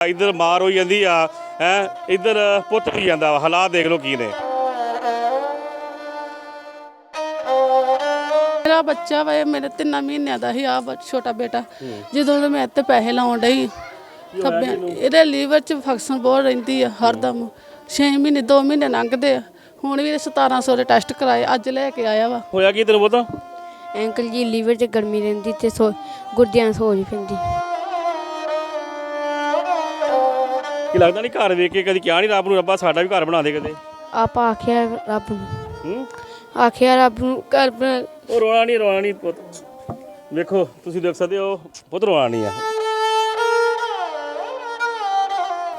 ਇੱਧਰ ਮਾਰ ਹੋਈ ਜਾਂਦੀ ਆ ਹੈ ਇੱਧਰ ਪੁੱਤ ਵੀ ਜਾਂਦਾ ਹਾਲਾਤ ਦੇਖ ਲਓ ਕੀ ਨੇ। ਮੇਰਾ ਬੱਚਾ ਵਾ ਇਹ ਮੇਰੇ ਤਿੰਨਾਂ ਮਹੀਨਿਆਂ ਦਾ ਹੀ ਆ ਛੋਟਾ ਬੇਟਾ। ਜਦੋਂ ਦੇ ਮੈਂ ਇੱਥੇ ਪੈਸੇ ਲਾਉਣ ਡਈ ਖੱਬੇ ਇਹਦੇ ਲੀਵਰ 'ਚ ਫੰਕਸ਼ਨ ਬਹੁਤ ਰਹਿੰਦੀ ਆ ਹਰਦਮ 6 ਮਹੀਨੇ 2 ਮਹੀਨੇ ਲੰਘਦੇ ਆ। ਹੁਣ ਵੀ 1700 ਦੇ ਟੈਸਟ ਕਰਾਏ ਅੱਜ ਲੈ ਕੇ ਆਇਆ ਵਾ। ਹੋਇਆ ਕੀ ਤੈਨੂੰ ਪਤਾ? ਅੰਕਲ ਜੀ ਲੀਵਰ 'ਚ ਗਰਮੀ ਰਹਿੰਦੀ ਤੇ ਗੁਰਦਿਆਂ ਸੋਜ ਪੈਂਦੀ। ਕੀ ਲੱਗਦਾ ਨਹੀਂ ਘਰ ਵੇਖ ਕੇ ਕਦੀ ਕਿਹਾ ਨਹੀਂ ਰੱਬ ਨੂੰ ਰੱਬਾ ਸਾਡਾ ਵੀ ਘਰ ਬਣਾ ਦੇ ਕਦੇ? ਆਪਾਂ ਆਖਿਆ ਰੱਬ ਨੂੰ। ਹੂੰ? ਆਖਿਆ ਰੱਬ ਨੂੰ ਘਰ ਬਣਾ। ਉਹ ਰੋਣਾ ਨਹੀਂ ਰੋਣਾ ਨਹੀਂ ਪੁੱਤ। ਵੇਖੋ ਤੁਸੀਂ ਦੇਖ ਸਕਦੇ ਹੋ ਪੁੱਤ ਰੋਣਾ ਨਹੀਂ ਆ।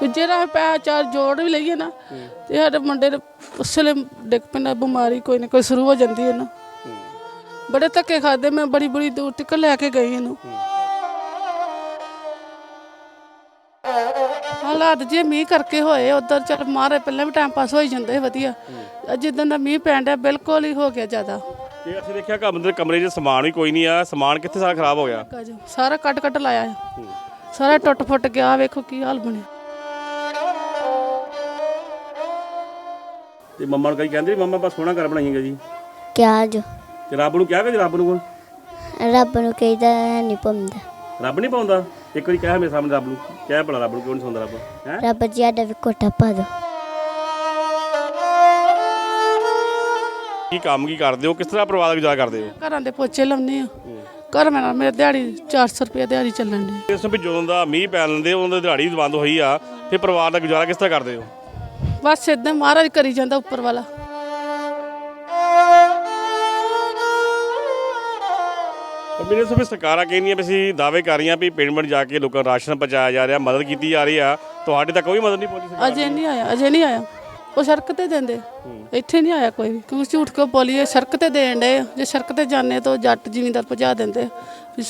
ਜਿਹੜਾ ਪੈ ਚਾਰ ਜੋੜ ਵੀ ਲਈਏ ਨਾ ਤੇ ਸਾਡੇ ਮੁੰਡੇ ਦੇ ਉਸਲੇ ਡਿੱਗ ਪੈਂਦਾ ਬਿਮਾਰੀ ਕੋਈ ਨਾ ਕੋਈ ਸ਼ੁਰੂ ਹੋ ਜਾਂਦੀ ਹੈ ਨਾ। ਬੜੇ ਧੱਕੇ ਖਾਦੇ ਮੈਂ ਬੜੀ ਬੜੀ ਦੂਰ ਤੱਕ ਲੈ ਕੇ ਗਈ ਇਹਨੂੰ। ਹਾਲਾਤ ਜੇ ਮੀਂਹ ਕਰਕੇ ਹੋਏ ਉਧਰ ਚੱਲ ਮਾਰੇ ਪਹਿਲਾਂ ਵੀ ਟਾਈਮ ਪਾਸ ਹੋਈ ਜਾਂਦਾ ਵਧੀਆ। ਜਿੱਦਾਂ ਦਾ ਮੀਂਹ ਪੈਣ ਡਿਆ ਬਿਲਕੁਲ ਹੀ ਹੋ ਗਿਆ ਜ਼ਿਆਦਾ। ਤੇ ਅਸੀਂ ਦੇਖਿਆ ਘਰ ਅੰਦਰ ਕਮਰੇ 'ਚ ਸਮਾਨ ਵੀ ਕੋਈ ਨਹੀਂ ਆ। ਸਮਾਨ ਕਿੱਥੇ ਸਾਰਾ ਖਰਾਬ ਹੋ ਗਿਆ? ਕਾਜੋ ਸਾਰਾ ਕੱਟ ਕੱਟ ਲਾਇਆ। ਹੈ। ਸਾਰਾ ਟੁੱਟ ਫੁੱਟ ਗਿਆ ਵੇਖੋ ਕੀ ਹਾਲ ਬਣਿਆ ਤੇ ਮੰਮਾ ਨੂੰ ਕਦੀ ਕਹਿੰਦੇ ਮੰਮਾ ਬਸ ਸੋਹਣਾ ਘਰ ਬਣਾਈਏਗਾ ਜੀ। ਕਿਆ ਜੋ। ਤੇ ਰੱਬ ਨੂੰ ਕਿਹਾ ਕਿ ਰੱਬ ਨੂੰ ਕੋਲ? ਰੱਬ ਨੂੰ ਕਹੀਦਾ ਨਹੀਂ ਪੰਦਾ ਰੱਬ ਨਹੀਂ ਪਾਉਂਦਾ? ਇੱਕ ਵਾਰੀ ਕਹਿ ਮੇਰੇ ਸਾਹਮਣੇ ਰੱਬ ਨੂੰ ਕਹਿ ਭਲਾ ਰੱਬ ਨੂੰ ਕਿਉਂ ਨਹੀਂ ਸੁਣਦਾ ਰੱਬ ਹੈ? ਰੱਬ ਜੀ ਸਾਡਾ ਵੀ ਕੋਟਾ ਪਾ ਦੋ। ਕੀ ਕੰਮ ਕੀ ਕਰਦੇ ਹੋ? ਕਿਸ ਤਰ੍ਹਾਂ ਪਰਿਵਾਰ ਦਾ ਗੁਜ਼ਾਰਾ ਕਰਦੇ ਹੋ? ਘਰਾਂ ਦੇ ਪੋਚੇ ਲਾਉਂਦੇ ਆ ਘਰ ਮੇਰਾ ਮੇਰੇ ਦਿਹਾੜੀ 400 ਰੁਪਏ ਦਿਹਾੜੀ ਚੱਲਣ ਦੀ ਇਸ ਵੀ ਜਦੋਂ ਦਾ ਮੀਂਹ ਪੈ ਲੈਂਦੇ ਉਹਨਾਂ ਦੀ ਦਿਹਾੜੀ ਬੰਦ ਹੋਈ ਆ ਫਿਰ ਪਰਿਵਾਰ ਦਾ ਗੁਜ਼ਾਰਾ ਕਿਸ ਤਰ੍ਹਾਂ ਕਰਦੇ ਹੋ? ਬਸ ਇਦਾਂ ਮਹਾਰਾਜ ਕਰੀ ਜਾਂਦਾ ਉੱਪਰ ਵਾਲਾ। ਮੇਰੇ ਸੋ ਵੀ ਸਰਕਾਰਾਂ ਕਹਿੰਦੀਆਂ ਵੀ ਅਸੀਂ ਦਾਅਵੇ ਕਰ ਰਹੀਆਂ ਵੀ ਪਿੰਡ ਪਿੰਡ ਜਾ ਕੇ ਲੋਕਾਂ ਨੂੰ ਰਾਸ਼ਨ ਪਹੁੰਚਾਇਆ ਜਾ ਰਿਹਾ ਮਦਦ ਕੀਤੀ ਜਾ ਰਹੀ ਆ। ਤੁਹਾਡੇ ਤੱਕ ਕੋਈ ਮਦਦ ਨਹੀਂ ਪਹੁੰਚੀ ਸਰਕਾਰ ਅਜੇ ਨਹੀਂ ਆਇਆ ਅਜੇ ਨਹੀਂ ਆਇਆ। ਉਹ ਸੜਕ ਤੇ ਦਿੰਦੇ। ਇੱਥੇ ਨਹੀਂ ਆਇਆ ਕੋਈ ਵੀ। ਕਿਉਂਕਿ ਝੂਠ ਕਿਉਂ ਬੋਲੀਏ? ਸੜਕ ਤੇ ਦੇਣ ਦੇ ਜੇ ਸੜਕ ਤੇ ਜਾਂਦੇ ਤਾਂ ਜੱਟ ਜ਼ਿਮੀਂਦਾਰ ਪਹੁੰਚਾ ਦਿੰਦੇ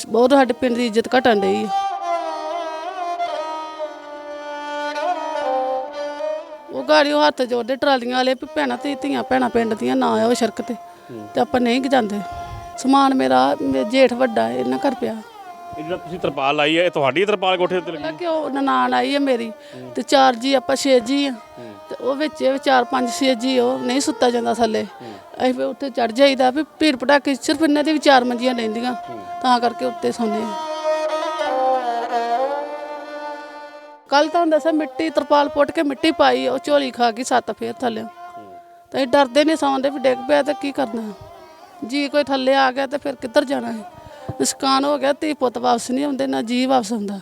ਬਹੁਤ ਸਾਡੇ ਪਿੰਡ ਦੀ ਇੱਜ਼ਤ ਘਟਣ ਡਈ ਹੈ ਉਹ ਗਾੜੀ ਉਹ ਹੱਥ ਜੋੜਦੇ ਟਰਾਲੀਆਂ ਵਾਲੇ ਵੀ ਭੈਣਾਂ ਤੇ ਧੀਆਂ ਭੈਣਾਂ ਪਿੰਡ ਦੀਆਂ ਨਾ ਆਓ ਸੜਕ ਤੇ। ਤੇ ਆਪਾਂ ਨਹੀਂ ਜਾਂਦੇ। ਸਮਾਨ ਮੇਰਾ ਜੇਠ ਵੱਡਾ ਹੈ, ਇਹਨਾਂ ਘਰ ਪਿਆ। ਇਹ ਜਿਹੜਾ ਤੁਸੀਂ ਤਰਪਾਲ ਲਾਈ ਹੈ ਇਹ ਤੁਹਾਡੀ ਤਰਪਾਲ ਕੋਠੇ ਉੱਤੇ ਲੱਗੀ ਪਹਿਲਾਂ ਕਿ ਉਹ ਨਨਾਣ ਆਈ ਹੈ ਮੇਰੀ ਤੇ ਚਾਰ ਜੀ ਆਪਾਂ ਛੇ ਜੀ ਆ। ਤੇ ਉਹ ਵਿੱਚ ਇਹ ਚਾਰ ਪੰਜ ਛੇ ਜੀ ਉਹ ਨਹੀਂ ਸੁੱਤਾ ਜਾਂਦਾ ਥੱਲੇ। ਅਸੀਂ ਫਿਰ ਉੱਤੇ ਚੜ ਜਾਈਦਾ ਵੀ ਭੀੜ ਭਟਾਕੇ ਸਿਰਫ ਇਹਨਾਂ ਦੇ ਵੀ ਚਾਰ ਮੰਜੀਆਂ ਲੈਂਦੀਆਂ ਤਾਂ ਕਰਕੇ ਉੱਤੇ ਸੌਂਦੇ ਆ। ਕੱਲ ਤਾਂ ਦੱਸਿਆ ਮਿੱਟੀ ਤਰਪਾਲ ਪੁੱਟ ਕੇ ਮਿੱਟੀ ਪਾਈ ਉਹ ਝੋਲੀ ਖਾ ਗਈ ਸੱਤ ਫੇਰ ਥੱਲੇ। ਤਾਂ ਇਹ ਡਰਦੇ ਨਹੀਂ ਸੌਂਦੇ ਵੀ ਡਿੱਗ ਪਿਆ ਤਾਂ ਕੀ ਕਰਨਾ। ਜੀ ਕੋਈ ਥੱਲੇ ਆ ਗਿਆ ਤੇ ਫਿਰ ਕਿੱਧਰ ਜਾਣਾ ਹੈ? ਨੁਕਸਾਨ ਹੋ ਗਿਆ, ਧੀ ਪੁੱਤ ਵਾਪਸ ਨਹੀਂ ਆਉਂਦੇ, ਨਾ ਜੀ ਵਾਪਸ ਆਉਂਦਾ।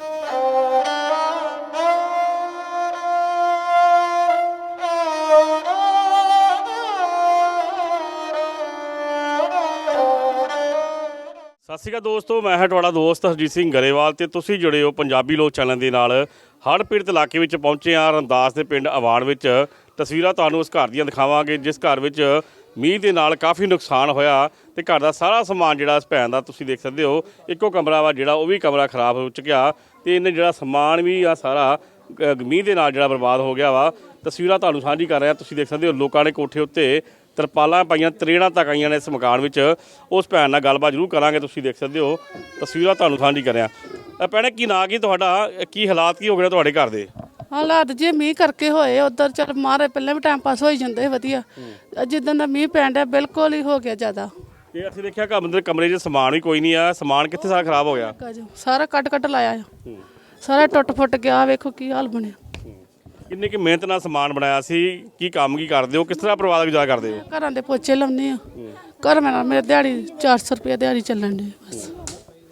ਸਤਿ ਸ਼੍ਰੀ ਅਕਾਲ ਦੋਸਤੋ, ਮੈਂ ਹਾਂ ਤੁਹਾਡਾ ਦੋਸਤ ਹਰਜੀਤ ਸਿੰਘ ਗਰੇਵਾਲ ਤੇ ਤੁਸੀਂ ਜੁੜੇ ਹੋ ਪੰਜਾਬੀ ਲੋਕ ਚੈਨਲ ਦੇ ਨਾਲ। ਹੜ੍ਹ ਪੀੜਤ ਇਲਾਕੇ ਵਿੱਚ ਪਹੁੰਚੇ ਹਾਂ ਰੰਦਾਸ ਦੇ ਪਿੰਡ ਅਵਾਨ ਵਿੱਚ। ਤਸਵੀਰਾਂ ਤੁਹਾਨੂੰ ਉਸ ਘਰ ਦੀਆਂ ਦਿਖਾਵਾਂਗੇ, ਜਿਸ ਘਰ ਵਿੱਚ ਮੀਂਹ ਦੇ ਨਾਲ ਕਾਫੀ ਨੁਕਸਾਨ ਹੋਇਆ ਤੇ ਘਰ ਦਾ ਸਾਰਾ ਸਮਾਨ ਜਿਹੜਾ ਇਸ ਭੈਣ ਦਾ ਤੁਸੀਂ ਦੇਖ ਸਕਦੇ ਹੋ, ਇੱਕੋ ਕਮਰਾ ਵਾ ਜਿਹੜਾ ਉਹ ਵੀ ਕਮਰਾ ਖਰਾਬ ਹੋ ਚੁੱਕਿਆ ਤੇ ਇਹਨੇ ਜਿਹੜਾ ਸਮਾਨ ਵੀ ਆ ਸਾਰਾ ਮੀਂਹ ਦੇ ਨਾਲ ਜਿਹੜਾ ਬਰਬਾਦ ਹੋ ਗਿਆ ਵਾ। ਤਸਵੀਰਾਂ ਤੁਹਾਨੂੰ ਸਾਂਝੀ ਕਰ ਰਿਹਾ, ਤੁਸੀਂ ਦੇਖ ਸਕਦੇ ਹੋ ਲੋਕਾਂ ਨੇ ਕੋਠੇ ਉੱਤੇ ਤਰਪਾਲਾਂ ਪਾਈਆਂ, ਤਰੇੜਾਂ ਤੱਕ ਆਈਆਂ ਨੇ ਇਸ ਮਕਾਨ ਵਿੱਚ। ਉਸ ਭੈਣ ਨਾਲ ਗੱਲਬਾਤ ਜ਼ਰੂਰ ਕਰਾਂਗੇ, ਤੁਸੀਂ ਦੇਖ ਸਕਦੇ ਹੋ। ਤਸਵੀਰਾਂ ਤੁਹਾਨੂੰ ਸਾਂਝੀ ਕਰਿਆ ਭੈਣੇ, ਕੀ ਨਾਂ, ਕੀ ਤੁਹਾਡਾ? ਕੀ ਹਾਲਾਤ, ਕੀ ਹੋ ਗਏ ਤੁਹਾਡੇ ਘਰ ਦੇ? ਹਾਲਾਤ ਜੇ ਮੀਂਹ ਕਰਕੇ ਹੋਏ ਉਧਰ ਚੱਲ ਮਾਰੇ ਪਹਿਲਾਂ ਵੀ ਟਾਈਮ ਪਾਸ ਹੋਈ ਜਾਂਦਾ ਸੀ ਵਧੀਆ। ਜਿੱਦਾਂ ਦਾ ਮੀਂਹ ਪੈਣ ਡਿਆ ਬਿਲਕੁਲ ਹੀ ਹੋ ਗਿਆ ਜ਼ਿਆਦਾ। ਤੇ ਅਸੀਂ ਦੇਖਿਆ ਘਰ ਅੰਦਰ ਕਮਰੇ 'ਚ ਸਮਾਨ ਵੀ ਕੋਈ ਨਹੀਂ ਆ। ਸਮਾਨ ਕਿੱਥੇ ਸਾਰਾ ਖਰਾਬ ਹੋ ਗਿਆ? ਕਾਜੋ ਸਾਰਾ ਕੱਟ ਕੱਟ ਲਾਇਆ। ਸਾਰਾ ਟੁੱਟ ਫੁੱਟ ਗਿਆ ਵੇਖੋ ਕੀ ਹਾਲ ਬਣਿਆ। ਕਿੰਨੀ ਕਿ ਮਿਹਨਤ ਨਾਲ ਸਮਾਨ ਬਣਾਇਆ ਸੀ ਕੀ ਕੰਮ ਕੀ ਕਰਦੇ ਹੋ ਕਿਸ ਤਰ੍ਹਾਂ ਪਰਿਵਾਰ ਦਾ ਗੁਜ਼ਾਰਾ ਕਰਦੇ ਹੋ? ਘਰਾਂ ਦੇ ਪੋਚੇ ਲਾਉਂਦੇ ਆ। ਘਰ ਮੇਰਾ ਮੇਰੇ ਦਿਹਾੜੀ 400 ਰੁਪਏ ਦਿਹਾੜੀ ਚੱਲਣ ਦੀ ਬਸ।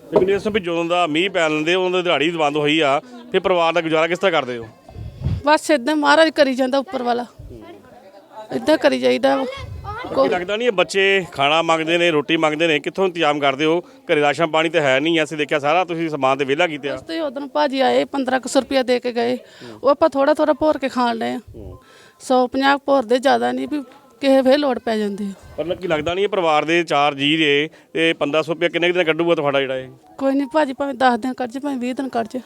ਲੇਕਿਨ ਇਸ ਤੋਂ ਵੀ ਜਦੋਂ ਦਾ ਮੀਂਹ ਪੈ ਲੈਂਦੇ ਉਹਨਾਂ ਦੀ ਦਿਹਾੜੀ ਬੰਦ ਹੋਈ ਆ ਫਿਰ ਪਰਿਵਾਰ ਦਾ ਗੁਜ਼ਾਰਾ ਕਿਸ ਤਰ੍ਹਾਂ ਕਰਦੇ ਹੋ? ਬਸ ਇਦਾਂ ਮਹਾਰਾਜ ਕਰੀ ਜਾਂਦਾ ਉੱਪਰ ਵਾਲਾ। ਇਦਾਂ ਕਰੀ ਜਾਈਦਾ। ਕੀ ਲੱਗਦਾ ਨਹੀਂ ਇਹ ਬੱਚੇ ਖਾਣਾ ਮੰਗਦੇ ਨੇ ਰੋਟੀ ਮੰਗਦੇ ਨੇ ਕਿੱਥੋਂ ਇੰਤਜ਼ਾਮ ਕਰਦੇ ਹੋ? ਘਰੇ ਰਾਸ਼ਨ ਪਾਣੀ ਤੇ ਹੈ ਨਹੀਂ ਅਸੀਂ ਦੇਖਿਆ ਸਾਰਾ ਤੁਸੀਂ ਸਮਾਨ ਤੇ ਵਿਹਲਾ ਕੀਤੇ ਆ। ਤੇ ਉਦੋਂ ਭਾਜੀ ਆਏ 1500 ਰੁਪਏ ਦੇ ਕੇ ਗਏ। ਉਹ ਆਪਾਂ ਥੋੜਾ ਥੋੜਾ ਭੋਰ ਕੇ ਖਾਣ ਲਏ 150 ਭੋਰ ਦੇ ਜ਼ਿਆਦਾ ਨਹੀਂ ਵੀ ਕਿਸੇ ਵੇ ਲੋੜ ਪੈ ਜਾਂਦੀ। ਪਰ ਕੀ ਲੱਗਦਾ ਨਹੀਂ ਇਹ ਪਰਿਵਾਰ ਦੇ ਚਾਰ ਜੀ ਨੇ ਤੇ 1500 ਰੁਪਏ ਕਿੰਨੇ ਦਿਨ ਕੱਢੂਗਾ ਤੁਹਾਡਾ ਜਿਹੜਾ ਇਹ? ਕੋਈ ਨਹੀਂ ਭਾਜੀ ਭਾਵੇਂ 10 ਦਿਨ ਕੱਢ ਜੇ ਭਾਵੇਂ 20 ਦਿਨ ਕੱਢ ਜੇ।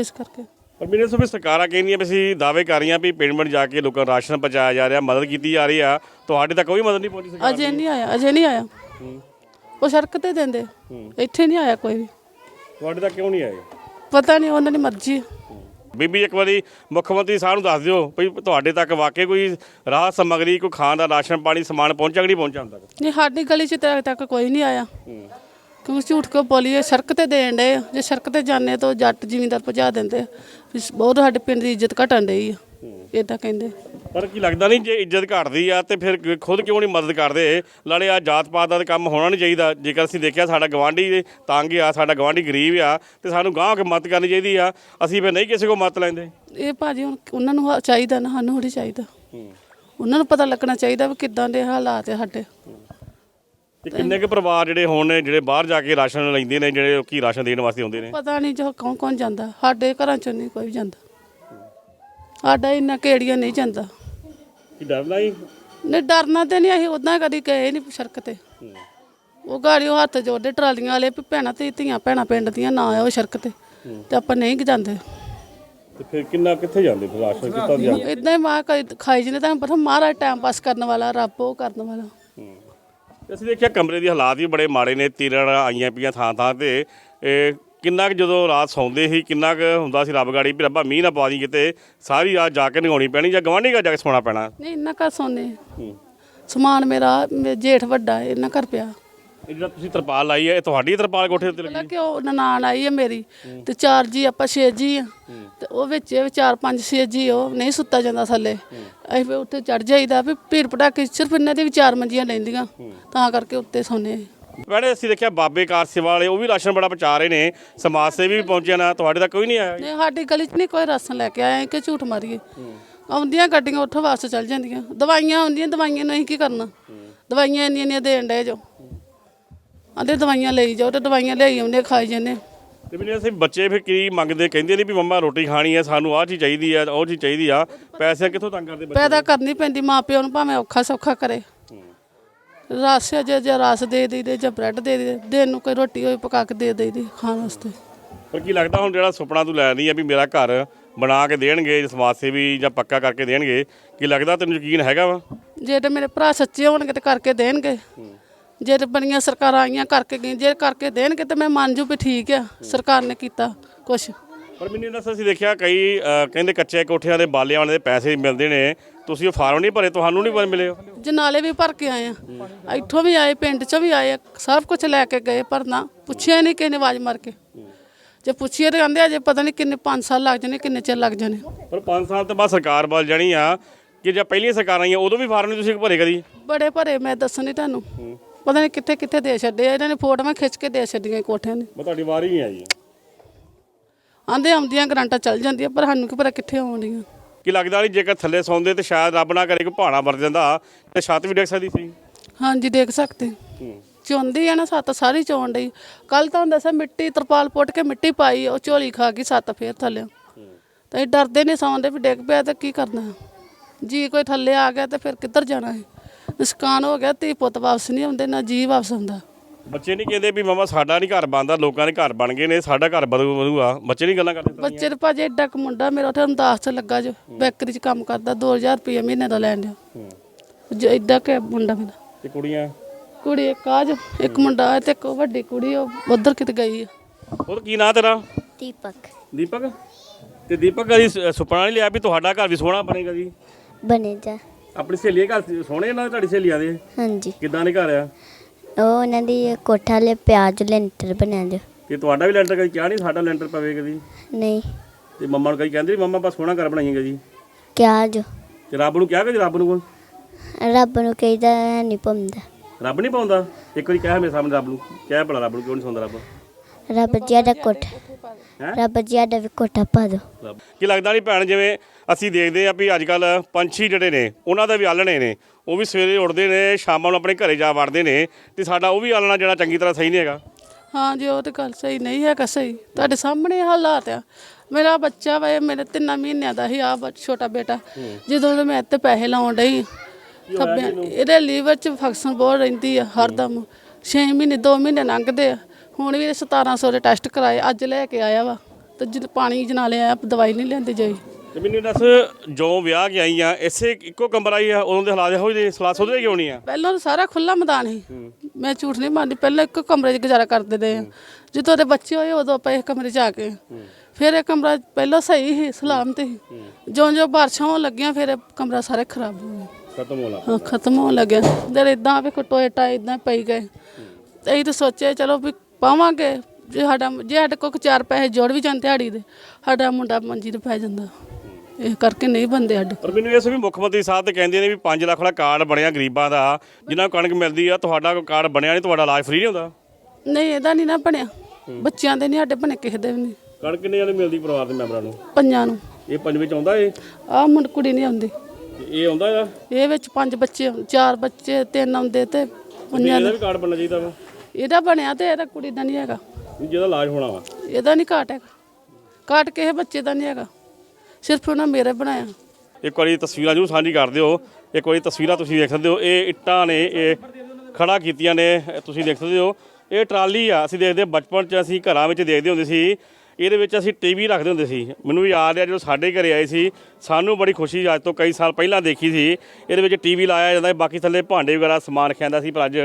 ਇਸ ਕਰਕੇ। ਪਰ ਮੇਰੇ ਸੋ ਵੀ ਸਰਕਾਰਾਂ ਕਹਿੰਦੀਆਂ ਵੀ ਅਸੀਂ ਦਾਅਵੇ ਕਰ ਰਹੀਆਂ ਵੀ ਪਿੰਡ ਪਿੰਡ ਜਾ ਕੇ ਲੋਕਾਂ ਨੂੰ ਰਾਸ਼ਨ ਪਹੁੰਚਾਇਆ ਜਾ ਰਿਹਾ ਮਦਦ ਕੀਤੀ ਜਾ ਰਹੀ ਆ। ਤੁਹਾਡੇ ਤੱਕ ਕੋਈ ਮਦਦ ਨਹੀਂ ਪਹੁੰਚੀ ਸਰਕਾਰ ਅਜੇ ਨਹੀਂ ਆਇਆ ਅਜੇ ਨਹੀਂ ਆਇਆ। ਉਹ ਸੜਕ ਤੇ ਦਿੰਦੇ। ਇੱਥੇ ਨਹੀਂ ਆਇਆ ਕੋਈ ਵੀ। ਤੁਹਾਡੇ ਤੱਕ ਕਿਉਂ ਨਹੀਂ ਆਏ? ਪਤਾ ਨਹੀਂ ਉਹਨਾਂ ਦੀ ਮਰਜ਼ੀ। ਬੀਬੀ ਇੱਕ ਵਾਰੀ ਮੁੱਖ ਮੰਤਰੀ ਸਾਹਿਬ ਨੂੰ ਦੱਸ ਦਿਓ ਵੀ ਤੁਹਾਡੇ ਤੱਕ ਵਾਕਈ ਕੋਈ ਰਾਹਤ ਸਮੱਗਰੀ ਕੋਈ ਖਾਣ ਦਾ ਰਾਸ਼ਨ ਪਾਣੀ ਸਮਾਨ ਪਹੁੰਚਿਆ ਕਿ ਨਹੀਂ ਹੁਣ ਤੱਕ? ਨਹੀਂ ਸਾਡੀ ਗਲੀ 'ਚ ਤਾਂ ਤੱਕ ਕੋਈ ਨਹੀਂ ਆਇਆ। ਕਿਉਂ ਝੂਠ ਕਿਉਂ ਬੋਲੀਏ? ਸੜਕ ਤੇ ਦੇਣ ਆ। ਜੇ ਸੜਕ ਤੇ ਜਾਂਦੇ ਤਾਂ ਜੱਟ ਜ਼ਿਮੀਂਦਾਰ ਭਜਾ ਦਿੰਦੇ। ਵੀ ਬਹੁਤ ਸਾਡੇ ਪਿੰਡ ਦੀ ਇੱਜ਼ਤ ਘਟਣ ਡਈ ਆ। ਇਦਾਂ ਕਹਿੰਦੇ ਪਰ ਕੀ ਲੱਗਦਾ ਨਹੀਂ ਜੇ ਇੱਜ਼ਤ ਘਟਦੀ ਆ ਤੇ ਫਿਰ ਖੁਦ ਕਿਉਂ ਨਹੀਂ ਮਦਦ ਕਰਦੇ? ਨਾਲੇ ਆ ਜਾਤ ਪਾਤ ਦਾ ਕੰਮ ਹੋਣਾ ਨਹੀਂ ਚਾਹੀਦਾ। ਜੇਕਰ ਅਸੀਂ ਦੇਖਿਆ ਸਾਡਾ ਗਵਾਂਢੀ ਤੰਗ ਆ ਸਾਡਾ ਗਵਾਂਢੀ ਗਰੀਬ ਆ ਤੇ ਸਾਨੂੰ ਗਾਂਹ ਕੇ ਮਦਦ ਕਰਨੀ ਚਾਹੀਦੀ ਆ ਅਸੀਂ ਫਿਰ ਨਹੀਂ ਕਿਸੇ ਕੋ ਮਦਦ ਲੈਂਦੇ। ਇਹ ਭਾਜੀ ਹੁਣ ਉਹਨਾਂ ਨੂੰ ਚਾਹੀਦਾ ਨਾ ਸਾਨੂੰ ਥੋੜੀ ਚਾਹੀਦਾ। ਉਹਨਾਂ ਨੂੰ ਪਤਾ ਲੱਗਣਾ ਚਾਹੀਦਾ ਵੀ ਕਿੱਦਾਂ ਦੇ ਹਾਲਾਤ ਆ ਸਾਡੇ। ਤੇ ਕਿੰਨੇ ਕੁ ਪਰਿਵਾਰ ਜਿਹੜੇ ਹੋਣ ਨੇ ਜਿਹੜੇ ਬਾਹਰ ਜਾ ਕੇ ਰਾਸ਼ਨ ਲੈਂਦੇ ਨੇ ਜਿਹੜੇ ਕੀ ਰਾਸ਼ਨ ਦੇਣ ਵਾਸਤੇ ਆਉਂਦੇ ਨੇ? ਪਤਾ ਨਹੀਂ ਜੋ ਕੌਣ ਕੌਣ ਜਾਂਦਾ। ਸਾਡੇ ਘਰਾਂ ਚੋਂ ਨਹੀਂ ਕੋਈ ਜਾਂਦਾ। ਸਾਡਾ ਇੰਨਾ ਕਿਹੜੀਆਂ ਨਹੀਂ ਜਾਂਦਾ। ਕੀ ਡਰਦਾ ਹੀ ਨਹੀਂ ਡਰਨਾ ਤੇ ਨਹੀਂ ਅਸੀਂ ਉਦਾਂ ਕਦੀ ਗਏ ਨਹੀਂ ਸੜਕ ਤੇ। ਉਹ ਗਾੜੀ ਉਹ ਹੱਥ ਜੋੜਦੇ ਟਰਾਲੀਆਂ ਵਾਲੇ ਵੀ ਭੈਣਾਂ ਤੇ ਧੀਆਂ ਭੈਣਾਂ ਪਿੰਡ ਦੀਆਂ ਨਾ ਆਓ ਸੜਕ ਤੇ ਤੇ ਆਪਾਂ ਨਹੀਂ ਜਾਂਦੇ। ਤੇ ਫਿਰ ਕਿੰਨਾ ਕਿੱਥੇ ਜਾਂਦੇ ਫਿਰ ਰਾਸ਼ਨ? ਕਿੱਥੋਂ ਦੀ ਇਦਾਂ ਹੀ ਮਾਂ ਕਈ ਖਾਈ ਜਿਹਨੇ ਤੁਹਾਨੂੰ ਪਤਾ ਮਹਾਰਾਜ ਟਾਈਮ ਪਾਸ ਕਰਨ ਵਾਲਾ ਰੱਬ ਉਹ ਕਰਨ ਵਾਲਾ। ਅਸੀਂ ਦੇਖਿਆ ਕਮਰੇ ਦੀ ਹਾਲਾਤ ਵੀ ਬੜੇ ਮਾੜੇ ਨੇ ਤੀਰਾਂ ਆਈਆਂ ਪਈਆਂ ਥਾਂ ਥਾਂ ਤੇ। ਇਹ ਕਿੰਨਾ ਕੁ ਜਦੋਂ ਰਾਤ ਸੌਂਦੇ ਸੀ ਕਿੰਨਾ ਕੁ ਹੁੰਦਾ ਸੀ ਰੱਬ ਗਾੜੀ ਵੀ ਰੱਬਾ ਮੀਂਹ ਨਾ ਪਾ ਦੀ ਕਿਤੇ ਸਾਰੀ ਰਾਤ ਜਾ ਕੇ ਨਗਾਉਣੀ ਪੈਣੀ ਜਾਂ ਗਵਾਂਢੀ ਘਰ ਜਾ ਕੇ ਸੌਣਾ ਪੈਣਾ? ਨਹੀਂ ਇੰਨਾ ਘਰ ਸੋਨੇ ਸਮਾਨ ਮੇਰਾ ਜੇਠ ਵੱਡਾ ਇੰਨਾ ਘਰ ਪਿਆ। ਇਹ ਜਿਹੜਾ ਤੁਸੀਂ ਤਰਪਾਲ ਲਾਈ ਹੈ ਇਹ ਤੁਹਾਡੀ ਤਰਪਾਲ ਕੋਠੇ ਉੱਤੇ ਲੱਗੀ ਪਹਿਲਾਂ ਕਿ ਉਹ ਨਨਾਣ ਆਈ ਹੈ ਮੇਰੀ ਤੇ ਚਾਰ ਜੀ ਆਪਾਂ ਛੇ ਜੀ ਆ। ਤੇ ਉਹ ਵਿੱਚ ਇਹ ਚਾਰ ਪੰਜ ਛੇ ਜੀ ਉਹ ਨਹੀਂ ਸੁੱਤਾ ਜਾਂਦਾ ਥੱਲੇ। ਅਸੀਂ ਫਿਰ ਉੱਤੇ ਚੜ ਜਾਈਦਾ ਵੀ ਭੀੜ ਪਟਾਕੇ ਸਿਰਫ ਇਹਨਾਂ ਦੇ ਵੀ ਚਾਰ ਮੰਜੀਆਂ ਲੈਂਦੀਆਂ। ਤਾਂ ਕਰਕੇ ਉੱਤੇ ਸੌਨੇ ਭੈਣੇ ਅਸੀਂ ਦੇਖਿਆ ਬਾਬੇ ਕਾਰ ਸੇਵਾ ਵਾਲੇ ਉਹ ਵੀ ਰਾਸ਼ਨ ਬੜਾ ਪਹੁੰਚਾ ਰਹੇ ਨੇ। ਸਮਾਜ ਸੇਵੀ ਵੀ ਪਹੁੰਚੇ ਨਾ ਤੁਹਾਡੇ ਤੱਕ ਕੋਈ ਨਹੀਂ ਆਇਆ ਨਹੀਂ ਸਾਡੀ ਗਲੀ 'ਚ ਨਹੀਂ ਕੋਈ ਰਾਸ਼ਨ ਲੈ ਕੇ ਆਇਆ ਕਿ ਝੂਠ ਮਾਰੀਏ। ਆਉਂਦੀਆਂ ਗੱਡੀਆਂ ਉੱਥੋਂ ਵਾਸਤੇ ਚੱਲ ਜਾਂਦੀਆਂ। ਦਵਾਈਆਂ ਆਉਂਦੀਆਂ ਦਵਾਈਆਂ ਨੂੰ ਅਸੀਂ ਕੀ ਕਰਨਾ? ਦਵਾਈਆਂ ਇੰਨੀਆਂ ਇੰਨੀਆਂ ਦੇਣ ਡਏ ਜੋ। ਆਂਦੇ ਦਵਾਈਆਂ ਲਈ ਜਾਓ ਤੇ ਦਵਾਈਆਂ ਲਿਆਈ ਆਉਂਦੇ ਖਾਈ ਜਾਂਦੇ। ਤੇ ਮੈਨੂੰ ਅਸੀਂ ਬੱਚੇ ਫਿਰ ਕੀ ਮੰਗਦੇ ਕਹਿੰਦੇ ਨੇ ਵੀ ਮੰਮਾ ਰੋਟੀ ਖਾਣੀ ਹੈ ਸਾਨੂੰ ਆਹ ਚੀਜ਼ ਚਾਹੀਦੀ ਆ ਉਹ ਚੀਜ਼ ਚਾਹੀਦੀ ਆ। ਪੈਸੇ ਕਿੱਥੋਂ ਤੰਗ ਕਰਦੇ ਬੱਚੇ? ਪੈਦਾ ਕਰਨੀ ਪੈਂਦੀ ਮਾਂ ਪਿਓ ਨੂੰ ਭਾਵੇਂ ਔਖਾ ਸੌਖਾ ਕਰੇ। ਰਸ ਜੇ ਜੇ ਰਸ ਦੇ ਦੇ ਦੇ ਜਾਂ ਬ੍ਰੈਡ ਦੇ ਦੇ ਦਿਨ ਨੂੰ ਕੋਈ ਰੋਟੀ ਹੋਈ ਪਕਾ ਕੇ ਦੇ ਦੇ ਦੀ ਖਾਣ ਵਾਸਤੇ। ਪਰ ਕੀ ਲੱਗਦਾ ਹੁਣ ਜਿਹੜਾ ਸੁਪਨਾ ਤੂੰ ਲੈ ਰਹੀ ਆ ਵੀ ਮੇਰਾ ਘਰ ਬਣਾ ਕੇ ਦੇਣਗੇ ਸਮਾਜ ਸੇਵੀ ਜਾਂ ਪੱਕਾ ਕਰਕੇ ਦੇਣਗੇ ਕੀ ਲੱਗਦਾ ਤੈਨੂੰ ਯਕੀਨ ਹੈਗਾ ਵਾ? ਜੇ ਤੇ ਮੇਰੇ ਭਰਾ ਸੱਚੇ ਹੋਣਗੇ ਤੇ ਕਰਕੇ ਦੇਣਗੇ। ਜੇ ਤੇ ਬੜੀਆਂ ਸਰਕਾਰਾਂ ਆਈਆਂ ਕਰਕੇ ਗਈਆਂ ਜੇ ਕਰਕੇ ਦੇਣਗੇ ਤੇ ਮੈਂ ਮੰਨ ਜੂ ਵੀ ਠੀਕ ਆ ਸਰਕਾਰ ਨੇ ਕੀਤਾ ਕੁਛ। ਪਰ ਮੈਨੂੰ ਦੱਸ ਅਸੀਂ ਦੇਖਿਆ ਕਈ ਕਹਿੰਦੇ ਕੱਚੇ ਕੋਠਿਆਂ ਦੇ ਬਾਲਿਆਂ ਵਾਲੇ ਦੇ ਪੈਸੇ ਮਿਲਦੇ ਨੇ ਤੁਸੀਂ ਉਹ ਫਾਰਮ ਨਹੀਂ ਭਰੇ ਤੁਹਾਨੂੰ ਨਹੀਂ ਮਿਲੇ ਉਹ? ਜਨਾਲੇ ਵੀ ਭਰ ਕੇ ਆਏ ਆ। ਇੱਥੋਂ ਵੀ ਆਏ ਪਿੰਡ ਚੋਂ ਵੀ ਆਏ ਆ, ਸਭ ਕੁਝ ਲੈ ਕੇ ਗਏ ਪਰ ਨਾ ਪੁੱਛਿਆ ਨਹੀਂ ਕਿਸੇ ਨੇ ਆਵਾਜ਼ ਮਾਰ ਕੇ। ਜੇ ਪੁੱਛੀਏ ਤੇ ਕਹਿੰਦੇ ਅਜੇ ਪਤਾ ਨਹੀਂ ਕਿੰਨੇ 5 ਸਾਲ ਲੱਗ ਜਾਣੇ ਕਿੰਨੇ ਚਿਰ ਲੱਗ ਜਾਣੇ। ਪਰ 5 ਸਾਲ ਤੋਂ ਬਾਅਦ ਸਰਕਾਰ ਬਦਲ ਜਾਣੀ ਆ ਕਿ ਜਾਂ ਪਹਿਲੀਆਂ ਸਰਕਾਰਾਂ ਆਈਆਂ ਉਦੋਂ ਵੀ ਫਾਰਮ ਨਹੀਂ ਤੁਸੀਂ ਭਰੇ ਕਦੀ? ਬੜੇ ਭਰੇ ਮੈਂ ਦੱਸਣ ਤੁਹਾਨੂੰ। ਪਤਾ ਨਹੀਂ ਕਿੱਥੇ ਕਿੱਥੇ ਦੇ ਛੱਡੇ ਆ ਇਹਨਾਂ ਨੇ ਫੋਟੋਆਂ ਖਿੱਚ ਕੇ ਦੇ ਛੱਡੀਆਂ ਕੋਠਿਆਂ ਨੇ ਮੈਂ ਤੁਹਾਡੀ ਵਾਰੀ ਨਹੀਂ ਆਈ ਆਂਦੇ ਆਉਂਦੀਆਂ ਗਰਾਂਟਾਂ ਚੱਲ ਜਾਂਦੀਆਂ ਪਰ ਸਾਨੂੰ ਕੀ ਪਤਾ ਕਿੱਥੇ ਆਉਂਦੀਆਂ ਕੀ ਲੱਗਦਾ ਨਹੀਂ ਜੇਕਰ ਥੱਲੇ ਸੌਂਦੇ ਤੇ ਸ਼ਾਇਦ ਰੱਬ ਨਾ ਕਰੇ ਕੋਈ ਭਾਣਾ ਵਰ ਜਾਂਦਾ ਤੇ ਛੱਤ ਵੀ ਡਿੱਗ ਸਕਦੀ ਸੀ। ਹਾਂਜੀ ਦੇਖ ਸਕਦੇ। ਚੋਂਦੀ ਆ ਨਾ ਸੱਤ ਸਾਰੀ ਚੋਣ ਡਈ। ਕੱਲ ਤਾਂ ਦੱਸਿਆ ਮਿੱਟੀ ਤਰਪਾਲ ਪੁੱਟ ਕੇ ਮਿੱਟੀ ਪਾਈ ਉਹ ਝੋਲੀ ਖਾ ਗਈ ਸੱਤ ਫੇਰ ਥੱਲੇ। ਤਾਂ ਇਹ ਡਰਦੇ ਨਹੀਂ ਸੌਂਦੇ ਵੀ ਡਿੱਗ ਪਿਆ ਤਾਂ ਕੀ ਕਰਨਾ। ਜੀ ਕੋਈ ਥੱਲੇ ਆ ਗਿਆ ਤੇ ਫਿਰ ਕਿੱਧਰ ਜਾਣਾ ਹੈ ਨੁਕਸਾਨ ਹੋ ਗਿਆ ਧੀ ਪੁੱਤ ਵਾਪਸ ਨਹੀਂ ਆਉਂਦੇ ਨਾ ਜੀ ਵਾਪਸ ਆਉਂਦਾ। ਬੱਚੇ ਨਹੀਂ ਕਹਿੰਦੇ ਵੀ ਮਮਾ ਸਾਡਾ ਨਹੀਂ ਘਰ ਬਣਦਾ ਲੋਕਾਂ ਦੇ ਘਰ ਬਣ ਗਏ ਨੇ ਸਾਡਾ ਘਰ ਬਦੂ ਬਦੂਗਾ ਬੱਚੇ ਨਹੀਂ ਗੱਲਾਂ ਕਰਦੇ ਬੱਚੇ ਦੇ ਭਾਜੀ ਏਡਾ ਕੁ ਮੁੰਡਾ ਮੇਰਾ ਉੱਥੇ ਅੰਦਾਜ਼ ਚ ਲੱਗਾ ਜੋ ਬੈਕਰੀ 'ਚ ਕੰਮ ਕਰਦਾ 2000 ਰੁਪਏ ਮਹੀਨੇ ਦਾ ਲੈਣ ਡਿਆ ਜੋ ਏਡਾ ਕਿ ਮੁੰਡਾ ਮੇਰਾ। ਦੀਆਂ। ਤੇ ਕੁੜੀਆਂ? ਕੁੜੀ ਇੱਕ ਆ ਜੋ ਇੱਕ ਮੁੰਡਾ ਹੈ ਤੇ ਇੱਕ ਵੱਡੀ ਕੁੜੀ ਉਹ ਉਧਰ ਕਿਤੇ ਗਈ ਆ। ਉਹ ਕੀ ਨਾਂ ਤੇਰਾ? ਦੀਪਕ। ਦੀਪਕ? ਤੇ ਦੀਪਕ ਕਦੀ ਸ- ਸੁਪਨਾ ਨਹੀਂ ਲਿਆ ਵੀ ਤੁਹਾਡਾ ਘਰ ਵੀ ਸੋਹਣਾ ਬਣੇਗਾ ਜੀ? ਬਣੇ ਜਾ ਆਪਣੀ ਸਹੇਲੀ ਦੇ ਘਰ ਸੋਹਣੇ ਨਾਲ ਤੁਹਾਡੀ ਸਹੇਲੀਆਂ ਦੇ? ਹਾਂਜੀ। ਕਿੱਦਾਂ ਦੇ ਘਰ ਆ? ਉਹ ਉਹਨਾਂ ਦੀ ਕੋਠਾ ਲੈ ਪਿਆਜ ਲੈਂਟਰ ਬਣਿਆ ਜੋ। ਕਿ ਤੁਹਾਡਾ ਵੀ ਲੈਂਟਰ ਕਦੀ ਕਿਹਾ ਨਹੀਂ ਸਾਡਾ ਲੈਂਟਰ ਪਵੇ ਕਦੀ? ਨਹੀਂ। ਤੇ ਮੰਮਾ ਨੂੰ ਕਦੀ ਕਹਿੰਦੇ ਮੰਮਾ ਬਸ ਸੋਹਣਾ ਘਰ ਬਣਾਈਏਗਾ ਜੀ ਕਿਆ ਜੋ। ਤੇ ਰੱਬ ਨੂੰ ਕਿਹਾ ਕਿ ਰੱਬ ਨੂੰ ਰੱਬ ਨੂੰ ਕਹੀਦਾ ਨਹੀਂ ਪਾਉਂਦਾ ਰੱਬ ਨਹੀਂ ਪਾਉਂਦਾ ਇੱਕ ਵਾਰੀ ਕਹਿ ਮੇਰੇ ਸਾਹਮਣੇ ਰੱਬ ਨੂੰ। ਕਹਿ ਭਲਾ ਰੱਬ ਨੂੰ ਕਿਉਂ ਨਹੀਂ ਸੁਣਦਾ ਰੱਬ? ਰੱਬ ਜੀ ਦਾ ਕੋਠਾ? ਰੱਬ ਜੀ ਦਾ ਵੀ ਕੋਠਾ ਪਾ ਦੋ ਕੀ ਲੱਗਦਾ ਨਹੀਂ ਭੈਣ ਜਿਵੇਂ ਅਸੀਂ ਦੇਖਦੇ ਆ ਵੀ ਅੱਜ ਕੱਲ ਪੰਛੀ ਜਿਹੜੇ ਨੇ ਉਹਨਾਂ ਦਾ ਵੀ ਆਲਣੇ ਨੇ। ਉਹ ਵੀ ਸਵੇਰੇ ਉੱਠਦੇ ਨੇ ਸ਼ਾਮਾਂ ਨੂੰ ਆਪਣੇ ਘਰੇ ਜਾ ਵੜਦੇ ਨੇ ਤੇ ਸਾਡਾ ਉਹ ਵੀ ਆਲਣਾ ਜਿਹੜਾ ਚੰਗੀ ਤਰ੍ਹਾਂ ਸਹੀ ਨਹੀਂ ਹੈਗਾ। ਹਾਂ ਜੀ ਉਹ ਤੇ ਗੱਲ ਸਹੀ ਨਹੀਂ ਹੈਗਾ ਸਹੀ। ਤੁਹਾਡੇ ਸਾਹਮਣੇ ਹਾਲਾਤ ਆ। ਮੇਰਾ ਬੱਚਾ ਵਾ ਇਹ ਮੇਰੇ ਤਿੰਨਾਂ ਮਹੀਨਿਆਂ ਦਾ ਹੀ ਆ ਛੋਟਾ ਬੇਟਾ। ਜਦੋਂ ਦੇ ਮੈਂ ਇੱਥੇ ਪੈਸੇ ਲਾਉਣ ਡਈ ਖੱਬਿਆਂ ਇਹਦੇ ਲੀਵਰ 'ਚ ਫੰਕਸ਼ਨ ਬਹੁਤ ਰਹਿੰਦੀ ਆ ਹਰਦਮ 6 ਮਹੀਨੇ 2 ਮਹੀਨੇ ਲੰਘਦੇ ਆ। ਹੁਣ ਵੀ ਇਹ 1700 ਦੇ ਟੈਸਟ ਕਰਾਏ ਅੱਜ ਲੈ ਕੇ ਆਇਆ ਵਾ। ਤੇ ਜਦ ਪਾਣੀ ਜਨਾ ਲਿਆ ਦਵਾਈ ਨਹੀਂ ਲੈਂਦੀ ਜਾਈ ਤੇ ਮੈਨੂੰ ਦੱਸ ਜੋ ਵਿਆਹ ਕੇ ਆਈ ਆ ਇਸੇ ਇੱਕੋ ਕਮਰਾ ਹੀ ਆ ਉਦੋਂ ਦੇ ਹਾਲਾਤ ਇਹੋ ਜਿਹੇ ਸਲਾਹ ਸੁਧਰੇ ਕਿਉਂ ਨਹੀਂ ਆ? ਪਹਿਲਾਂ ਤਾਂ ਸਾਰਾ ਖੁੱਲਾ ਮੈਦਾਨ ਸੀ। ਮੈਂ ਝੂਠ ਨਹੀਂ ਮਾਰਦੀ ਪਹਿਲਾਂ ਇੱਕ ਕਮਰੇ 'ਚ ਗੁਜ਼ਾਰਾ ਕਰਦੇ ਰਹੇ ਆ। ਜਦੋਂ ਉਹਦੇ ਬੱਚੇ ਹੋਏ ਉਦੋਂ ਆਪਾਂ ਇਸ ਕਮਰੇ 'ਚ ਆ ਗਏ ਫਿਰ ਇਹ ਕਮਰਾ ਪਹਿਲਾਂ ਸਹੀ ਸੀ ਸਲਾਮਤ ਸੀ। ਜਿਉਂ ਜਿਉਂ ਬਾਰਿਸ਼ਾਂ ਹੋਣ ਲੱਗੀਆਂ ਫਿਰ ਇਹ ਕਮਰਾ ਸਾਰਾ ਖਰਾਬ ਹੋ ਗਿਆ। ਖਤਮ ਹੋਣਾ ਹਾਂ ਖਤਮ ਹੋਣ ਲੱਗਿਆ। ਜਦ ਇਦਾਂ ਵੀ ਟੋਏ ਟਾਏ ਇਦਾਂ ਪਈ ਗਏ। ਅਸੀਂ ਤਾਂ ਸੋਚਿਆ ਚਲੋ ਵੀ ਪਾਵਾਂਗੇ। ਜੇ ਸਾਡਾ ਜੇ ਸਾਡੇ ਕੋਲ ਚਾਰ ਪੈਸੇ ਜੋੜ ਵੀ ਜਾਂਦੇ ਦਿਹਾੜੀ ਦੇ ਸਾਡਾ ਮੁੰਡਾ ਮੰਜੀ ਤੇ ਪੈ ਜਾਂਦਾ। ਇਹ ਕਰਕੇ ਨਹੀਂ ਬੰਦੇ ਸਾਡੇ। ਪਰ ਮੈਨੂੰ ਇਸ ਵੀ ਮੁੱਖ ਮੰਤਰੀ ਸਾਹਿਬ ਤੇ ਕਹਿੰਦੇ ਨੇ ਵੀ 5 ਲੱਖ ਵਾਲਾ ਕਾਰਡ ਬਣਿਆ ਗਰੀਬਾਂ ਦਾ ਜਿਨ੍ਹਾਂ ਨੂੰ ਕਣਕ ਮਿਲਦੀ ਆ ਤੁਹਾਡਾ ਕੋਈ ਕਾਰਡ ਬਣਿਆ ਨਹੀਂ ਤੁਹਾਡਾ ਇਲਾਜ ਫ੍ਰੀ ਨਹੀਂ ਹੁੰਦਾ? ਨਹੀਂ ਇਹਦਾ ਨਹੀਂ ਨਾ ਬਣਿਆ। ਬੱਚਿਆਂ ਦੇ ਨਹੀਂ ਸਾਡੇ ਬਣੇ ਕਿਸੇ ਦੇ ਵੀ ਨਹੀਂ। ਕਣਕ ਕਿੰਨੇ ਜਾਨੇ ਮਿਲਦੀ ਪਰਿਵਾਰ ਦੇ ਮੈਂਬਰਾਂ ਨੂੰ? ਪੰਜਾਂ ਨੂੰ। ਇਹ ਪੰਜ ਵਿੱਚ ਆਉਂਦਾ ਇਹ? ਆਹ ਮੁੰਡ ਕੁੜੀ ਨਹੀਂ ਆਉਂਦੀ। ਇਹ ਆਉਂਦਾ ਆ? ਇਹ ਵਿੱਚ ਪੰਜ ਬੱਚੇ ਚਾਰ ਬੱਚੇ ਤਿੰਨ ਆਉਂਦੇ ਤੇ ਪੰਜਾਂ ਇਹਦਾ ਵੀ ਕਾਰਡ ਬਣਨਾ ਚਾਹੀਦਾ ਵਾ? ਇਹਦਾ ਬਣਿਆ ਤੇ ਇਹਦਾ ਕੁੜੀ ਦਾ ਨਹੀਂ ਹੈਗਾ। ਜਿਹਦਾ ਇਲਾਜ ਹੋਣਾ ਵਾ। ਇਹਦਾ ਨਹੀਂ ਘਾਟ ਹੈਗਾ। ਘਾਟ ਕਿਸੇ ਬੱਚੇ ਦਾ ਨਹੀਂ ਹੈਗਾ। ਸਿਰਫ ਉਹਨਾਂ ਮੇਰੇ ਬਣਾਇਆ। ਇੱਕ ਵਾਰੀ ਤਸਵੀਰਾਂ ਜ਼ਰੂਰ ਸਾਂਝੀ ਕਰ ਦਿਓ। ਇੱਕ ਵਾਰੀ ਤਸਵੀਰਾਂ ਤੁਸੀਂ ਦੇਖ ਸਕਦੇ ਹੋ। ਇਹ ਇੱਟਾਂ ਨੇ, ਇਹ ਖੜਾ ਕੀਤੀਆਂ ਨੇ ਤੁਸੀਂ ਦੇਖ ਸਕਦੇ ਹੋ। ਇਹ ਟਰਾਲੀ ਆ, ਅਸੀਂ ਦੇਖਦੇ ਬਚਪਨ 'ਚ ਅਸੀਂ ਘਰਾਂ ਵਿੱਚ ਦੇਖਦੇ ਹੁੰਦੇ ਸੀ। ਇਹਦੇ ਵਿੱਚ ਅਸੀਂ ਟੀਵੀ ਰੱਖਦੇ ਹੁੰਦੇ ਸੀ। ਮੈਨੂੰ ਯਾਦ ਆ, ਜਦੋਂ ਸਾਡੇ ਘਰੇ ਆਏ ਸੀ, ਸਾਨੂੰ ਬੜੀ ਖੁਸ਼ੀ ਅੱਜ ਤੋਂ ਕਈ ਸਾਲ ਪਹਿਲਾਂ ਦੇਖੀ ਸੀ। ਇਹਦੇ ਵਿੱਚ ਟੀਵੀ ਲਾਇਆ ਜਾਂਦਾ ਬਾਕੀ ਥੱਲੇ ਭਾਂਡੇ ਵਗੈਰਾ ਸਮਾਨ ਰੱਖਿਆ ਸੀ, ਪਰ ਅੱਜ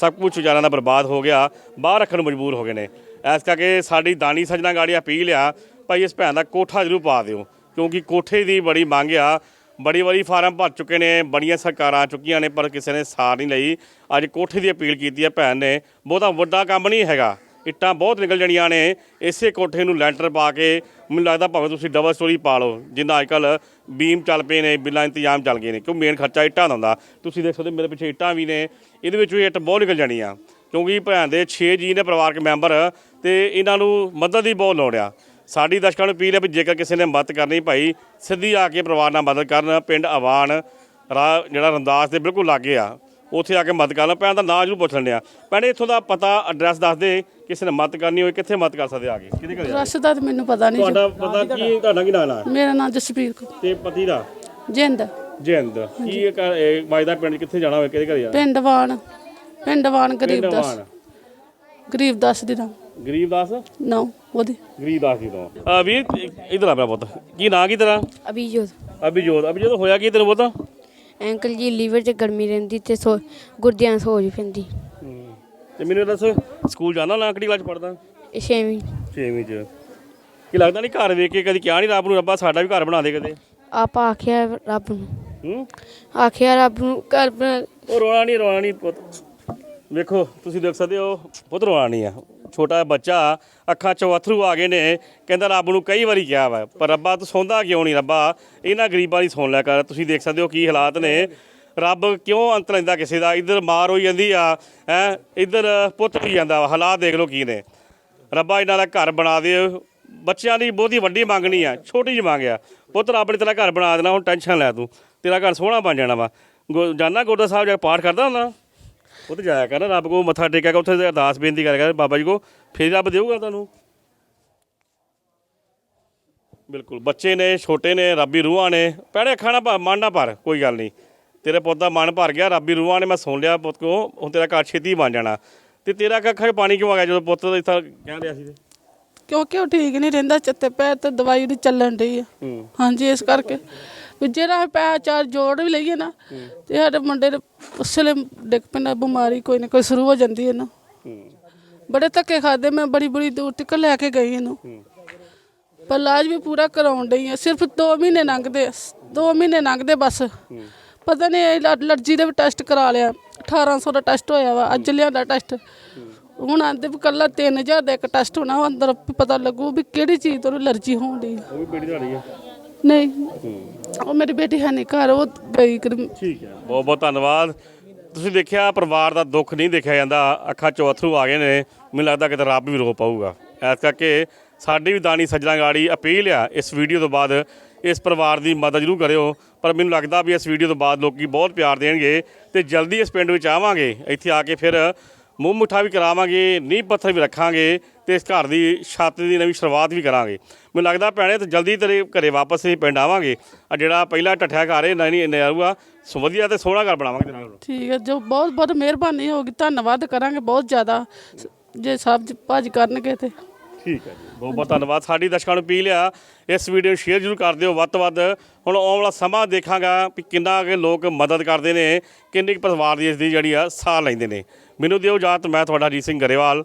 ਸਭ ਕੁਝ ਵਿਚਾਰਿਆਂ ਦਾ ਬਰਬਾਦ ਹੋ ਗਿਆ। ਬਾਹਰ ਰੱਖਣ ਨੂੰ ਮਜਬੂਰ ਹੋ ਗਏ ਨੇ। ਇਸ ਕਰਕੇ ਸਾਡੀ ਦਾਨੀ ਸੱਜਣਾ ਗਾੜੀ ਅਪੀਲ ਆ ਭਾਈ, ਇਸ ਭੈਣ ਦਾ ਕੋਠਾ ਜ਼ਰੂਰ ਪਾ ਦਿਓ। ਕਿਉਂਕਿ ਕੋਠੇ ਦੀ ਬੜੀ ਮੰਗ ਆ। ਬੜੀ ਵਾਰੀ ਫਾਰਮ ਭਰ ਚੁੱਕੇ ਨੇ, ਬੜੀਆਂ ਸਰਕਾਰਾਂ ਆ ਚੁੱਕੀਆਂ ਨੇ, ਪਰ ਕਿਸੇ ਨੇ ਸਾਰ ਨਹੀਂ ਲਈ। ਅੱਜ ਕੋਠੇ ਦੀ ਅਪੀਲ ਕੀਤੀ ਹੈ ਭੈਣ ਨੇ। ਬਹੁਤਾ ਵੱਡਾ ਕੰਮ ਨਹੀਂ ਹੈਗਾ। ਇੱਟਾਂ ਬਹੁਤ ਨਿਕਲ ਜਣੀਆਂ ਨੇ। ਇਸੇ ਕੋਠੇ ਨੂੰ ਲੈਂਟਰ ਪਾ ਕੇ ਮੈਨੂੰ ਲੱਗਦਾ ਭਾਵੇਂ ਤੁਸੀਂ ਡਬਲ ਸਟੋਰੀ ਪਾ ਲਓ ਜਿੰਨਾ ਅੱਜਕੱਲ ਬੀਮ ਚੱਲ ਪਏ ਨੇ, ਬਿੱਲਾਂ ਇੰਤਜ਼ਾਮ ਚੱਲ ਗਏ ਨੇ। ਕਿਉਂ ਮੇਨ ਖਰਚਾ ਇੱਟਾਂ ਦਾ ਹੁੰਦਾ? ਤੁਸੀਂ ਦੇਖ ਸਕਦੇ ਹੋ ਮੇਰੇ ਪਿੱਛੇ ਇੱਟਾਂ ਵੀ ਨੇ। ਇਹਦੇ ਵਿੱਚ ਵੀ ਇੱਟ ਬਹੁਤ ਨਿਕਲ ਜਾਣੀਆਂ ਕਿਉਂਕਿ ਭੈਣ ਦੇ 6 ਜੀ ਨੇ ਪਰਿਵਾਰਕ ਮੈਂਬਰ ਤੇ ਇਹਨਾਂ ਨੂੰ ਮਦਦ ਦੀ ਬਹੁਤ ਲੋੜ ਆ। ਸਾਡੀ ਦਰਸ਼ਕਾਂ ਨੂੰ ਅਪੀਲ ਹੈ ਵੀ ਜੇਕਰ ਕਿਸੇ ਨੇ ਮਦਦ ਕਰਨੀ ਭਾਈ ਸਿੱਧੀ ਆ ਕੇ ਪਰਿਵਾਰ ਨਾਲ ਮਦਦ ਕਰਨ ਪਿੰਡ ਆਵਾਨ ਜਿਹੜਾ ਰੰਦਾਸ ਦੇ ਬਿਲਕੁਲ ਲਾਗੇ ਆ ਉੱਥੇ ਆ ਕੇ ਮਦਦ ਕਰਨ ਭੈਣ ਦਾ ਨਾਂ ਜ਼ਰੂਰ ਪੁੱਛ ਲੈਂਦੇ ਆ। ਭੈਣੇ ਇੱਥੋਂ ਦਾ ਪਤਾ ਐਡਰੈਸ ਦੱਸ ਦੇ ਕਿਸੇ ਨੇ ਮਦਦ ਕਰਨੀ ਹੋਵੇ ਕਿੱਥੇ ਮਦਦ ਕਰ ਸਕਦੇ ਆ ਕੇ? ਕਿਹਦੇ ਘਰੇ ਆ? ਰਸ ਦਾ ਤਾਂ ਮੈਨੂੰ ਪਤਾ ਨਹੀਂ। ਤੁਹਾਡਾ ਪਤਾ ਕੀ ਤੁਹਾਡਾ ਕੀ ਨਾਮ ਹੈ ਮੇਰਾ ਨਾਮ ਜਸਪੀਰ ਕੌਰ। ਤੇ ਪਤੀ ਦਾ? ਜਿੰਦ। ਜਿੰਦ। ਕੀ ਇਹ ਘਰ- ਇਹ ਪਿੰਡ ਕਿੱਥੇ ਜਾਣਾ ਹੋਵੇ ਕਿਹਦੇ ਘਰੇ ਆ? ਪਿੰਡ ਵਾਣ ਪਿੰਡ ਵਾਣ ਗਰੀਬ ਪਿੰਡ ਦਾਸ। ਗਰੀਬ ਦਾਸ ਦੀ ਨਾਮ ਗਰੀਬ ਦਾਸ? ਨੋ। ਉਹਦੀ। ਗਰੀਬ ਦਾਸ ਜੀ ਤੋਂ। ਆ ਵੀਰ ਇਧਰ ਆ ਮੇਰਾ ਪੁੱਤ। ਕੀ ਨਾਂ ਕੀ ਤੇਰਾ? ਅਭਿਜੋਤ। ਅਭਿਜੋਤ। ਅਭਿਜੋਤ ਹੋਇਆ ਕੀ ਤੇਰੇ ਪੁੱਤ? ਅੰਕਲ ਜੀ ਲੀਵਰ 'ਚ ਗਰਮੀ ਰਹਿੰਦੀ ਤੇ ਸੋ ਗੁਰਦਿਆਂ 'ਚ ਸੋਜ ਪੈਂਦੀ। ਤੇ ਮੈਨੂੰ ਦੱਸ ਸਕੂਲ ਜਾਣਾ ਨਾ ਕਿਹੜੀ ਕਲਾਸ ਪੜਦਾ ਇਹ ਛੇਵੀਂ। 6ਵੀਂ ਚ। ਕੀ ਲੱਗਦਾ ਨਹੀਂ ਘਰ ਵੇਖ ਕੇ ਕਦੀ ਕਿਹਾ ਨਹੀਂ ਰੱਬ ਨੂੰ ਰੱਬਾ ਸਾਡਾ ਵੀ ਘਰ ਬਣਾ ਦੇ ਕਦੇ? ਆਪ ਆਖਿਆ ਰੱਬ ਨੂੰ। ਹੂੰ? ਆਖਿਆ ਰੱਬ ਨੂੰ ਘਰ ਬਣਾ ਉਹ ਰੋਣਾ ਨਹੀਂ ਰੋਣਾ ਨਹੀਂ ਪੁੱਤ। ਵੇਖੋ ਤੁਸੀਂ ਦੇਖ ਸਕਦੇ ਹੋ ਪੁੱਤ ਰੋਣਾ ਨਹੀਂ ਆ। ਛੋਟਾ ਜਿਹਾ ਬੱਚਾ, ਅੱਖਾਂ ਚੋਂ ਅਥਰੂ ਆ ਗਏ ਨੇ। ਕਹਿੰਦਾ, ਰੱਬ ਨੂੰ ਕਈ ਵਾਰੀ ਕਿਹਾ ਵਾ, ਪਰ ਰੱਬਾ ਤੂੰ ਸੌਂਦਾ ਕਿਉਂ ਨਹੀਂ ਰੱਬਾ? ਇਹਨਾਂ ਗਰੀਬਾਂ ਦੀ ਸੌਣ ਲਿਆ ਕਰ। ਤੁਸੀਂ ਦੇਖ ਸਕਦੇ ਹੋ ਕੀ ਹਾਲਾਤ ਨੇ। ਰੱਬ ਕਿਉਂ ਅੰਤ ਲੈਂਦਾ ਕਿਸੇ ਦਾ? ਇੱਧਰ ਮਾਰ ਹੋਈ ਜਾਂਦੀ ਆ, ਹੈ? ਇੱਧਰ ਪੁੱਤ ਵੀ ਜਾਂਦਾ ਵਾ। ਹਾਲਾਤ ਦੇਖ ਲਓ ਕੀ ਨੇ। ਰੱਬਾ ਇਹਨਾਂ ਦਾ ਘਰ ਬਣਾ ਦੇ। ਬੱਚਿਆਂ ਦੀ ਬਹੁਤੀ ਵੱਡੀ ਮੰਗ ਨਹੀਂ ਆ, ਛੋਟੀ ਜਿਹੀ ਮੰਗ ਆ। ਪੁੱਤ, ਰੱਬ ਨੇ ਤੇਰਾ ਘਰ ਬਣਾ ਦੇਣਾ, ਹੁਣ ਟੈਨਸ਼ਨ ਲੈ ਤੂੰ। ਤੇਰਾ ਘਰ ਸੋਹਣਾ ਬਣ ਜਾਣਾ ਵਾ। ਗੁ- ਜਾਨਾ ਗੁਰਦਾ ਸਾਹਿਬ ਜਾ ਕੇ ਪਾਠ ਕਰਦਾ ਹੁੰਦਾ? ਉਹ ਤੇ ਜਾਇਆ ਕਰ ਰੱਬ ਕੋ ਮੱਥਾ ਟੇਕਿਆ ਕਰ ਉੱਥੇ ਅਰਦਾਸ ਬੇਨਤੀ ਕਰਿਆ ਕਰ ਬਾਬਾ ਜੀ ਕੋ ਫਿਰ ਰੱਬ ਦੇਊਗਾ ਤੁਹਾਨੂੰ। ਬਿਲਕੁਲ ਬੱਚੇ ਨੇ ਛੋਟੇ ਨੇ ਰੱਬੀ ਰੂਹਾਂ ਨੇ ਪਹਿਲੇ ਨਾ ਭਰ- ਮਨ ਨਾ ਭਰ ਕੋਈ ਗੱਲ ਨਹੀਂ। ਤੇਰੇ ਪੁੱਤ ਦਾ ਮਨ ਭਰ ਗਿਆ ਰੱਬੀ ਰੂਹਾਂ ਨੇ ਮੈਂ ਸੁਣ ਲਿਆ ਪੁੱਤ ਕੋ ਹੁਣ ਤੇਰਾ ਘਰ ਛੇਤੀ ਬਣ ਜਾਣਾ। ਤੇ ਤੇਰਾ ਅੱਖਾਂ 'ਚ ਪਾਣੀ ਕਿਉਂ ਆ ਗਿਆ ਜਦੋਂ ਪੁੱਤ ਇੱਥਾ ਕਹਿ ਰਿਹਾ ਸੀ ਤੇ? ਕਿਉਂਕਿ ਉਹ ਠੀਕ ਨਹੀਂ ਰਹਿੰਦਾ ਚੱਤੇ ਪੈ ਤੇ ਦਵਾਈ ਉਹਦੀ ਚੱਲਣ ਰਹੀ ਆ। ਹਾਂਜੀ ਇਸ ਕਰਕੇ। ਵੀ ਜਿਹੜਾ ਪੈ ਚਾਰ ਜੋੜ ਵੀ ਲਈਏ ਨਾ ਤੇ ਸਾਡੇ ਮੁੰਡੇ ਦੇ ਉਸਲੇ ਡਿੱਗ ਪੈਂਦਾ ਬਿਮਾਰੀ ਕੋਈ ਨਾ ਕੋਈ ਸ਼ੁਰੂ ਹੋ ਜਾਂਦੀ ਹੈ ਨਾ। ਬੜੇ ਧੱਕੇ ਖਾਦੇ ਮੈਂ ਬੜੀ ਬੜੀ ਦੂਰ ਤੱਕ ਲੈ ਕੇ ਗਈ ਇਹਨੂੰ। ਪਰ ਇਲਾਜ ਵੀ ਪੂਰਾ ਕਰਾਉਣ ਡਈ ਆ ਸਿਰਫ 2 ਮਹੀਨੇ ਲੰਘਦੇ 2 ਮਹੀਨੇ ਲੰਘਦੇ ਬਸ। ਪਤਾ ਨਹੀਂ ਅਲਰਜੀ ਦੇ ਵੀ ਟੈਸਟ ਕਰਾ ਲਿਆ 1800 ਦਾ ਟੈਸਟ ਹੋਇਆ ਵਾ ਅੱਜ ਲਿਆਂਦਾ ਟੈਸਟ। ਹੁਣ ਆਂਦੇ ਵੀ ਕੱਲਾ 3000 ਦਾ ਇੱਕ ਟੈਸਟ ਹੋਣਾ ਉਹ ਅੰਦਰ ਪਤਾ ਲੱਗੂ ਵੀ ਕਿਹੜੀ ਚੀਜ਼ ਤੋਂ ਅਲਰਜੀ ਹੋਣ ਡਈ। ਆ। ਉਹ ਵੀ ਨਹੀਂ। ਉਹ ਮੇਰੀ ਬੇਟੀ ਹੈ ਨਹੀਂ ਘਰ, ਉਹ ਗਈ ਕਰੀ- ਠੀਕ ਹੈ। ਬਹੁਤ ਬਹੁਤ ਧੰਨਵਾਦ। ਤੁਸੀਂ ਦੇਖਿਆ, ਪਰਿਵਾਰ ਦਾ ਦੁੱਖ ਨਹੀਂ ਦੇਖਿਆ ਜਾਂਦਾ। ਅੱਖਾਂ ਚੋਂ ਅਥਰੂ ਆ ਗਏ ਨੇ। ਮੈਨੂੰ ਲੱਗਦਾ ਕਿਤੇ ਰੱਬ ਵੀ ਰੋ ਪਾਊਗਾ। ਇਸ ਕਰਕੇ ਸਾਡੀ ਵੀ ਦਾਨੀ ਸੱਜਣਾ ਗਾੜੀ ਅਪੀਲ ਆ, ਇਸ ਵੀਡੀਓ ਤੋਂ ਬਾਅਦ ਇਸ ਪਰਿਵਾਰ ਦੀ ਮਦਦ ਜ਼ਰੂਰ ਕਰਿਓ। ਪਰ ਮੈਨੂੰ ਲੱਗਦਾ ਵੀ ਇਸ ਵੀਡੀਓ ਤੋਂ ਬਾਅਦ ਲੋਕੀ ਬਹੁਤ ਪਿਆਰ ਦੇਣਗੇ ਤੇ ਜਲਦੀ ਇਸ ਪਿੰਡ ਵਿੱਚ ਆਵਾਂਗੇ। ਇੱਥੇ ਆ ਕੇ ਫਿਰ ਮੂੰਹ ਮਿੱਠਾ ਵੀ ਕਰਾਵਾਂਗੇ ਨੀਂਹ ਪੱਥਰ ਵੀ ਰੱਖਾਂਗੇ। ਤੇ ਇਸ ਘਰ ਦੀ ਛੱਤ ਦੀ ਨਵੀਂ ਸ਼ੁਰੂਆਤ ਵੀ ਕਰਾਂਗੇ। ਮੈਨੂੰ ਲੱਗਦਾ ਭੈਣੇ ਤੇ ਜਲਦੀ ਤੇਰੇ ਘਰੇ ਵਾਪਸ ਅਸੀਂ ਪਿੰਡ ਆਵਾਂਗੇ। ਆ ਜਿਹੜਾ ਪਹਿਲਾ ਟੱਠਿਆ ਘਰ ਹੈ ਨਹੀਂ ਨਹੀਂ ਆਊਗਾ ਸੋ ਵਧੀਆ ਤੇ ਸੋਹਣਾ ਘਰ ਬਣਾਵਾਂਗੇ ਤੇਰੇ ਨਾਲ। ਠੀਕ ਹੈ ਜੋ ਬਹੁਤ ਬਹੁਤ ਮਿਹਰਬਾਨੀ ਹੋਗੀ ਧੰਨਵਾਦ ਕਰਾਂਗੇ ਬਹੁਤ ਜ਼ਿਆਦਾ। ਜੇ ਸਭ ਭੱਜ ਕਰਨਗੇ ਤੇ। ਠੀਕ ਹੈ ਜੀ ਬਹੁਤ ਬਹੁਤ ਧੰਨਵਾਦ। ਸਾਡੀ ਦਰਸ਼ਕਾਂ ਨੂੰ ਪੀ ਲਿਆ ਇਸ ਵੀਡੀਓ ਨੂੰ ਸ਼ੇਅਰ ਜ਼ਰੂਰ ਕਰ ਦਿਓ। ਵੱਧ ਤੋਂ ਵੱਧ ਹੁਣ ਆਉਣ ਵਾਲਾ ਸਮਾਂ ਦੇਖਾਂਗਾ ਵੀ ਕਿੰਨਾ ਕਿ ਲੋਕ ਮਦਦ ਕਰਦੇ ਨੇ ਕਿੰਨੀ ਕੁ ਪਰਿਵਾਰ ਦੀ ਇਸ ਦੀ ਜਿਹੜੀ ਆ ਸਾਹ ਲੈਂਦੇ ਨੇ। ਮੈਨੂੰ ਦਿਓ ਇਜਾਜ਼ਤ ਮੈਂ ਤੁਹਾਡਾ ਅਜੀਤ ਸਿੰਘ ਗਰੇਵਾਲ।